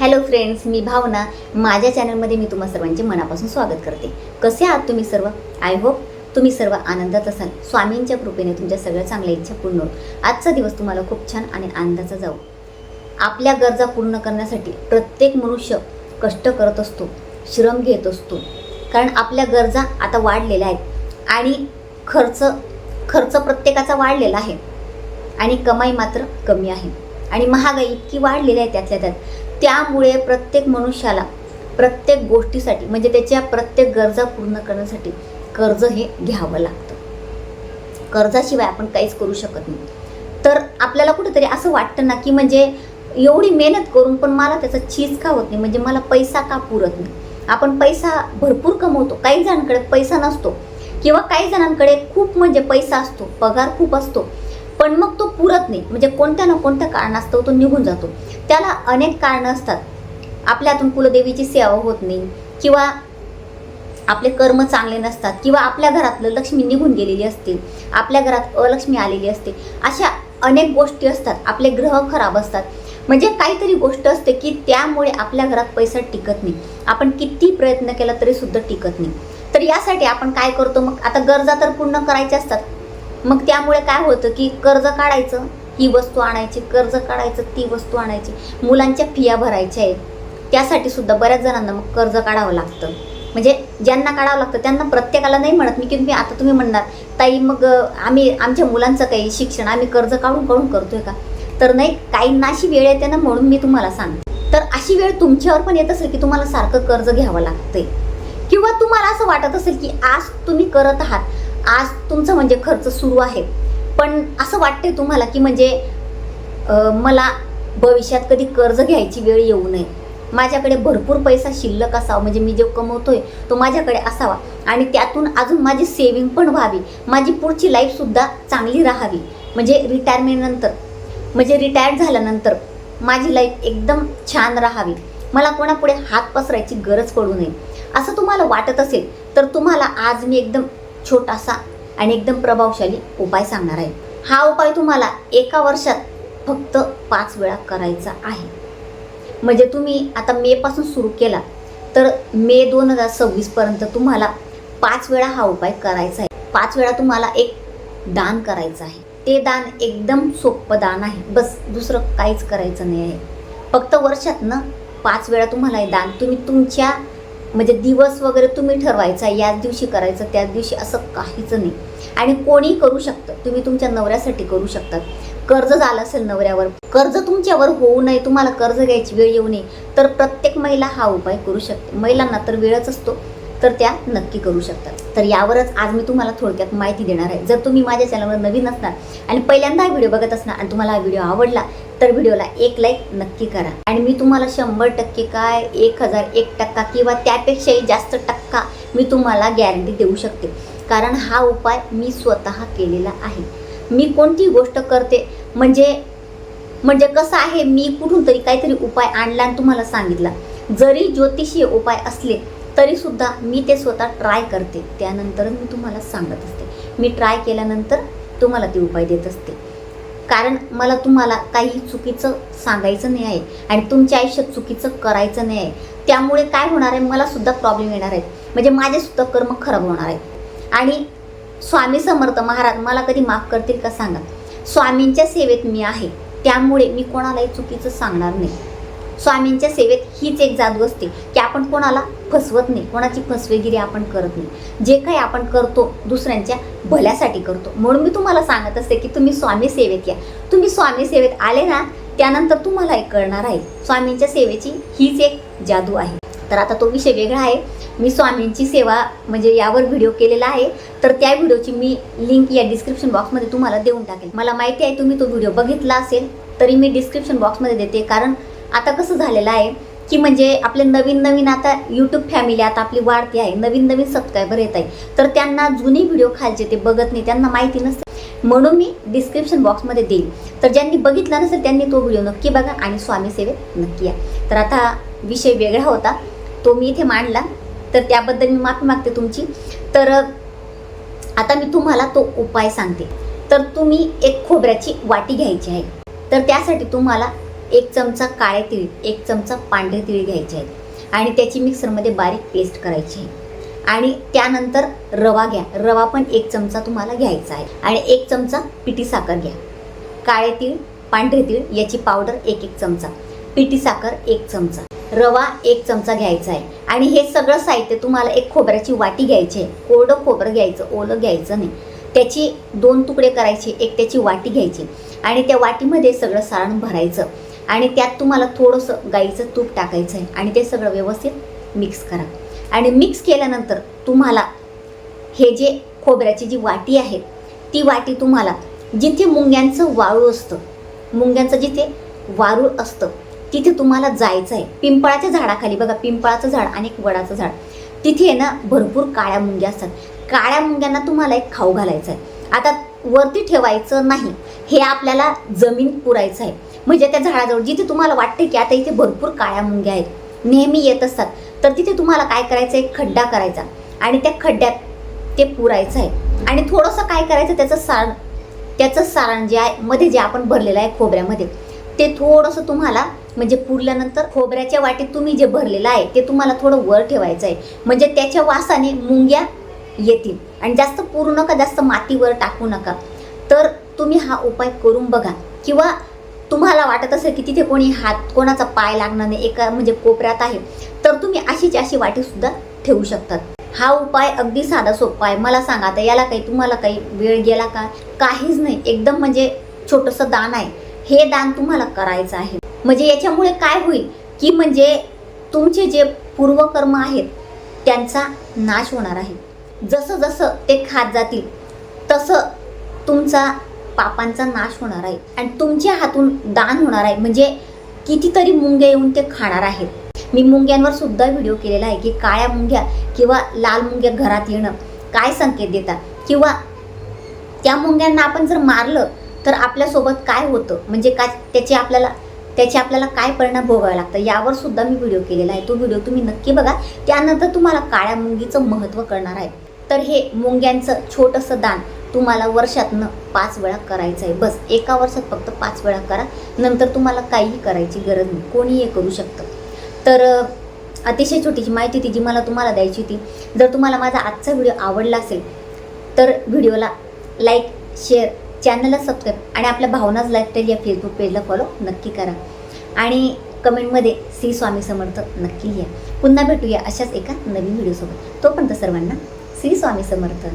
Hello friends मी भावना. माझ्या चॅनलमध्ये मी तुम्हा सर्वांचे मनापासून स्वागत करते. कसे आहात तुम्ही सर्व? आय होप तुम्ही सर्व आनंदात असाल. स्वामींच्या कृपेने तुमच्या सगळ्या चांगल्या इच्छा पूर्ण होईल. आजचा दिवस तुम्हाला खूप छान आणि आनंदाचा जाऊ आपल्या गरजा पूर्ण करण्यासाठी प्रत्येक मनुष्य कष्ट करत असतो श्रम घेत असतो. कारण आपल्या गरजा आता वाढलेल्या आहेत आणि खर्च खर्च प्रत्येकाचा वाढलेला आहे आणि कमाई मात्र कमी आहे. आणि महागाई इतकी वाढलेली आहे त्यातल्या त्यात त्यामुळे प्रत्येक मनुष्याला प्रत्येक गोष्टीसाठी म्हणजे त्याच्या प्रत्येक गरजा पूर्ण करण्यासाठी कर्ज हे घ्यावं लागतं. कर्जाशिवाय आपण काहीच करू शकत नाही. तर आपल्याला कुठेतरी असं वाटतं ना की म्हणजे एवढी मेहनत करून पण मला त्याचा चीज का होत नाही म्हणजे मला पैसा का पुरत नाही? आपण पैसा भरपूर कमवतो काही जणांकडे पैसा नसतो. किंवा काही जणांकडे खूप म्हणजे पैसा असतो पगार खूप असतो पण मग तो पुरत नाही. म्हणजे कोणत्या ना कोणत्या कारणास्तव तो निघून जातो. त्याला अनेक कारणं असतात. आपल्यातून कुलदेवीची सेवा होत नाही किंवा आपले कर्म चांगले नसतात किंवा आपल्या घरातलं लक्ष्मी निघून गेलेली असते आपल्या घरात अलक्ष्मी आलेली असते अशा अनेक गोष्टी असतात. आपले ग्रह खराब असतात. म्हणजे काहीतरी गोष्ट असते की त्यामुळे आपल्या घरात पैसा टिकत नाही. आपण किती प्रयत्न केला तरी सुद्धा टिकत नाही. तर यासाठी आपण काय करतो? मग आता गरजा तर पूर्ण करायच्या असतात. मग त्यामुळे काय होतं की कर्ज काढायचं ही वस्तू आणायची कर्ज काढायचं ती वस्तू आणायची. मुलांच्या फिया भरायच्या आहेत. त्यासाठी सुद्धा बऱ्याच जणांना मग कर्ज काढावं लागतं. म्हणजे ज्यांना काढावं लागतं त्यांना प्रत्येकाला नाही म्हणत मी की मी आता तुम्ही म्हणणार ताई मग आम्ही आमच्या मुलांचं काही शिक्षण आम्ही कर्ज काढून काढून करतोय का? तर नाही काहींना अशी वेळ येते ना म्हणून मी तुम्हाला सांगते. तर अशी वेळ तुमच्यावर पण येत असेल की तुम्हाला सारखं कर्ज घ्यावं लागतंय. किंवा तुम्हाला असं वाटत असेल की आज तुम्ही करत आहात. आज तुमचं म्हणजे खर्च सुरू आहे. पण असं वाटते तुम्हाला की म्हणजे मला भविष्यात कधी कर्ज घ्यायची वेळ येऊ नये. माझ्याकडे भरपूर पैसा शिल्लक असावा म्हणजे मी जो कमवतोय तो माझ्याकडे असावा. आणि त्यातून अजून माझी सेविंग पण व्हावी. माझी पुढची लाईफसुद्धा चांगली राहावी. म्हणजे रिटायरमेंटनंतर म्हणजे रिटायर्ड झाल्यानंतर माझी लाईफ एकदम छान राहावी. मला कोणापुढे हात पसरायची गरज पडू नये. असं तुम्हाला वाटत असेल तर तुम्हाला आज मी एकदम छोटासा आणि एकदम प्रभावशाली उपाय सांगणार आहे. हा उपाय तुम्हाला एका वर्षात फक्त पाच वेळा करायचा आहे. म्हणजे तुम्ही आता मेपासून सुरू केला तर मे दोन हजार सव्वीसपर्यंत तुम्हाला पाच वेळा हा उपाय करायचा आहे. पाच वेळा तुम्हाला एक दान करायचं आहे. ते दान एकदम सोपं दान आहे. बस दुसरं काहीच करायचं नाही आहे. फक्त वर्षात ना पाच वेळा तुम्हाला हे दान तुम्ही तुमच्या म्हणजे दिवस वगैरे तुम्ही ठरवायचा याच दिवशी करायचं त्याच दिवशी असं काहीच नाही. आणि कोणी करू शकतं. तुम्ही तुमच्या नवऱ्यासाठी करू शकतात. कर्ज झालं असेल नवऱ्यावर कर्ज तुमच्यावर होऊ नये तुम्हाला कर्ज घ्यायची वेळ येऊ नये तर प्रत्येक महिला हा उपाय करू शकते. महिलांना तर वेळच असतो तर त्या नक्की करू शकतात. तर यावरच आज मी तुम्हाला थोडक्यात माहिती देणार आहे. जर तुम्ही माझ्या चॅनलवर नवीन असणार आणि पहिल्यांदा हा व्हिडिओ बघत असणार आणि तुम्हाला हा व्हिडिओ आवडला तर व्हिडिओला एक लाईक नक्की करा. आणि मी तुम्हाला शंभर टक्के काय एक हजार एक टक्का किंवा त्यापेक्षाही जास्त टक्का मी तुम्हाला गॅरंटी देऊ शकते. कारण हा उपाय मी स्वतः केलेला आहे. मी कोणती गोष्ट करते? म्हणजे म्हणजे कसं आहे? मी कुठून तरी काहीतरी उपाय आणला आणि तुम्हाला सांगितला. जरी ज्योतिषीय उपाय असले तरीसुद्धा मी ते स्वतः ट्राय करते. त्यानंतरच मी तुम्हाला सांगत असते. मी ट्राय केल्यानंतर तुम्हाला ते उपाय देत असते. कारण मला तुम्हाला काही चुकीचं सांगायचं नाही आहे आणि तुमच्या आयुष्यात चुकीचं करायचं नाही आहे. त्यामुळे काय होणार आहे? मला सुद्धा प्रॉब्लेम येणार आहेत. म्हणजे माझेसुद्धा कर्म खराब होणार आहेत. आणि स्वामी समर्थ महाराज मला कधी माफ करतील का सांगा? स्वामींच्या सेवेत मी आहे. त्यामुळे मी कोणालाही चुकीचं सांगणार नाही. स्वामींच्या सेवेत हीच एक जादू असते की आपण कोणाला फसवत नाही. कोणाची फसवेगिरी आपण करत नाही. जे काही आपण करतो दुसऱ्यांच्या भल्यासाठी करतो. म्हणून मी तुम्हाला सांगत असते की तुम्ही स्वामी सेवेत या. तुम्ही स्वामी सेवेत आले ना त्यानंतर तुम्हाला एक कळणार आहे. स्वामींच्या सेवेची हीच एक जादू आहे. तर आता तो विषय वेगळा आहे. मी स्वामींची सेवा म्हणजे यावर व्हिडिओ केलेला आहे. तर त्या व्हिडिओची मी लिंक या डिस्क्रिप्शन बॉक्समध्ये तुम्हाला देऊन टाकेल. मला माहिती आहे तुम्ही तो व्हिडिओ बघितला असेल तरी मी डिस्क्रिप्शन बॉक्समध्ये देते. कारण आता कसं झालेलं आहे की म्हणजे आपले नवीन नवीन आता यूट्यूब फॅमिली आता आपली वाढती आहे नवीन नवीन सबस्क्रायबर येत आहे. तर त्यांना जुनी व्हिडिओ खालचे ते बघत नाही त्यांना माहिती नसते. म्हणून मी डिस्क्रिप्शन बॉक्समध्ये देईल तर ज्यांनी बघितला नसेल त्यांनी तो व्हिडिओ नक्की बघा आणि स्वामी सेवेत नक्की या. तर आता विषय वेगळा होता. तो मी इथे मांडला. तर त्याबद्दल मी माफी मागते तुमची. तर आता मी तुम्हाला तो उपाय सांगते. तर तुम्ही एक खोबऱ्याची वाटी घ्यायची आहे. तर त्यासाठी तुम्हाला एक चमचा काळे तीळ एक चमचा पांढरे तीळ घ्यायचे आहेत. आणि त्याची मिक्सरमध्ये बारीक पेस्ट करायची आहे. आणि त्यानंतर रवा घ्या. रवा पण एक चमचा तुम्हाला घ्यायचा आहे. आणि एक चमचा पिठी साखर घ्या. काळे तीळ पांढरे तीळ याची पावडर एक एक चमचा. पिठी साखर एक चमचा. रवा एक चमचा घ्यायचा आहे. आणि हे सगळं साहित्य तुम्हाला एक खोबऱ्याची वाटी घ्यायची आहे. कोरडं खोबरं घ्यायचं ओलं घ्यायचं नाही. त्याची दोन तुकडे करायचे एक त्याची वाटी घ्यायची. आणि त्या वाटीमध्ये सगळं सारण भरायचं. आणि त्यात तुम्हाला थोडंसं गाईचं तूप टाकायचं आहे आणि ते सगळं व्यवस्थित मिक्स करा. आणि मिक्स केल्यानंतर तुम्हाला हे जे खोबऱ्याची जी वाटी आहे ती वाटी तुम्हाला जिथे मुंग्यांचं वाळू असतं मुंग्यांचं जिथे वारूळ असतं तिथे तुम्हाला जायचं आहे. पिंपळाच्या झाडाखाली बघा पिंपळाचं झाड आणि एक वडाचं झाड. तिथे आहे ना भरपूर काळ्या मुंग्या असतात. काळ्या मुंग्यांना तुम्हाला एक खाऊ घालायचं आहे. आता वरती ठेवायचं नाही. हे आपल्याला जमीन पुरायचं आहे. म्हणजे त्या झाडाजवळ जिथे तुम्हाला वाटते की आता इथे भरपूर काळ्या मुंग्या आहेत नेहमी येत असतात तर तिथे तुम्हाला काय करायचं आहे? खड्डा करायचा. आणि त्या खड्ड्यात ते पुरायचं आहे. आणि थोडंसं काय करायचं त्याचं सारण त्याचं सारण जे आहे मध्ये जे आपण भरलेलं आहे खोबऱ्यामध्ये ते थोडंसं तुम्हाला म्हणजे पुरल्यानंतर खोबऱ्याच्या वाटेत तुम्ही जे भरलेलं आहे ते तुम्हाला थोडं वर ठेवायचं आहे. म्हणजे त्याच्या वासाने मुंग्या येतील. आणि जास्त पुरू नका जास्त मातीवर टाकू नका. तर तुम्ही हा उपाय करून बघा. किंवा तुम्हाला वाटत असेल की तिथे कोणी हात कोणाचा पाय लागणार नाही एका म्हणजे कोपऱ्यात आहे तर तुम्ही अशीच अशी वाटीसुद्धा ठेवू शकतात. हा उपाय अगदी साधा सोपा आहे. मला सांगा आता याला काही तुम्हाला काही वेळ गेला का? काहीच नाही. एकदम म्हणजे छोटंसं दान आहे. हे दान तुम्हाला करायचं आहे. म्हणजे याच्यामुळे काय होईल? की म्हणजे तुमचे जे पूर्वकर्म आहेत त्यांचा नाश होणार आहे. जसं जसं ते खात जातील तसं तुमचा पापांचा नाश होणार आहे. आणि तुमच्या हातून दान होणार आहे. म्हणजे कितीतरी मुंग्या येऊन ते खाणार आहेत. मी मुंग्यांवर सुद्धा व्हिडिओ केलेला आहे की काळ्या मुंग्या किंवा लाल मुंग्या घरात येणं काय संकेत देतात? किंवा त्या मुंग्यांना आपण जर मारलं तर आपल्यासोबत काय होतं? म्हणजे काय त्याचे आपल्याला त्याचे आपल्याला काय परिणाम भोगावे लागतं यावर सुद्धा मी व्हिडिओ केलेला आहे. तो व्हिडिओ तुम्ही नक्की बघा. त्यानंतर तुम्हाला काळ्या मुंगीचं महत्त्व कळणार आहे. तर हे मुंग्यांचं छोटंसं दान तुम्हाला वर्षातनं पाच वेळा करायचं आहे. बस एका वर्षात फक्त पाच वेळा करा. नंतर तुम्हाला काहीही करायची गरज नाही. कोणीही करू शकतं. तर अतिशय छोटीशी माहिती होती जी मला तुम्हाला द्यायची होती. जर तुम्हाला माझा आजचा व्हिडिओ आवडला असेल तर व्हिडिओला लाईक शेअर चॅनलला सबस्क्राईब आणि आपल्या भावनाच लाईफस्टाईल या फेसबुक पेजला फॉलो नक्की करा. आणि कमेंटमध्ये श्री स्वामी समर्थ नक्की लिहा. पुन्हा भेटूया अशाच एका नवीन व्हिडिओसोबत. तोपर्यंत सर्वांना श्री स्वामी समर्थ.